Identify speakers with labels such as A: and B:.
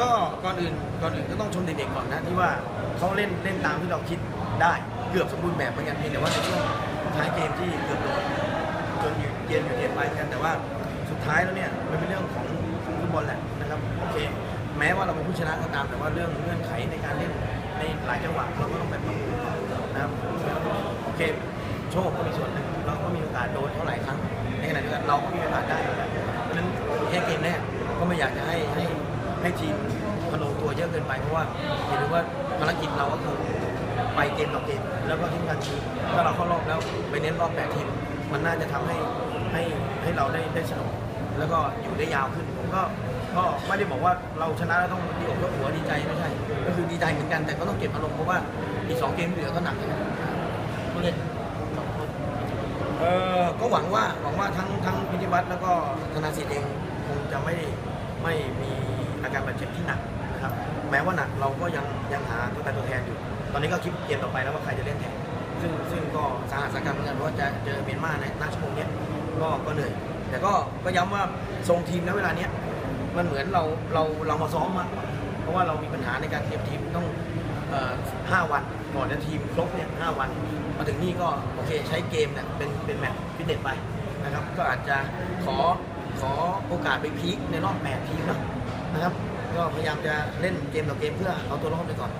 A: ก็ก่อนอื่นก่อนอื่นก็ต้องชมเด็กๆก่อนนะที่ว่าเขาเล่นเล่นตามที่เราคิดได้เกือบสมบูรณ์แบบเหมือนกันเพียงแต่ว่าในช่วงท้ายเกมที่เกือบโดนจนอยู่เย็นอยู่เย็นไปกันแต่ว่าสุดท้ายแล้วเนี่ยมันเป็นเรื่องของฟุตบอลแหละนะครับโอเคแม้ว่าเราเป็นผู้ชนะก็ตามแต่ว่าเรื่องเงื่อนไขในการเล่นในหลายจังหวะเราก็ต้องแบบปรับปรุงนะครับโอเคโชคก็มีส่วนหนึ่งเราก็มีโอกาสโดนเขาหลายครั้งในขณะเดียวกันเราก็มีโอกาสได้นกันเพราะฉะนั้นแค่เกมแรกก็ไม่อยากจะให้ให้ ให้ทีมพะโลตัวเยอะเกินไปเพราะว่าเห็นว่าภารกิจเราก็คือไปเกมต่อเกมแล้วก็ที่สำคัญคือถ้าเราเข้ารอบแล้วไปเน้นรอบแปดทีมมันน่าจะทำให้ให้ให้เราได้ได้สนุกแล้วก็อยู่ได้ยาวขึ้นผมก็ก็ไม่ได้บอกว่าเราชนะแล้วต้องดีอกยกหัวดีใจไม่ใช่ ก็คือดีใจเหมือนกันแต่ก็ต้องเก็บอารมณ์เพราะว่าอีกสองเกมที่เหลือก็หนักเหมือนกัน
B: ผู้เล่นสองคน
A: เออก็หวังว่าหวังว่าทั้งทั้งพิธีวัฒน์แล้วก็ธนาสิทธิ์เองคงจะไม่ไม่มี อาการบาดเจ็บที่หนักนะครับแม้ว่าหนักเราก็ยังยังหาตัวแต่ตัวแทนอยู่ ตอนนี้ก็คิดเกมต่อไปแล้วว่าใครจะเล่นแทนซึ่งซึ่งก็สาหัสสากันเหมือนกันเพราะว่าจะเจอเมียนมาในน้าชั่วโมงเนี้ยก็ก็เหนื่อยแต่ก็ก็ย้ำว่าทรงทีมณเวลาเนี้ยมันเหมือนเราเราเรามาซ้อมมากเพราะว่าเรามีปัญหาในการเตรียมทีมต้องห้าวันก่อนจะทีมครบเนี่ยห้าวันมาถึงนี่ก็โอเคใช้เกมเนี่ยเป็นเป็นแมตช์ฟิตเนสไปนะครับก็อาจจะขอขอโอกาสไปพีคในรอบแปดทีมนะ นะครับ ก็พยายามจะเล่นเกมต่อเกมเพื่อเอาตัวรอดไปก่อน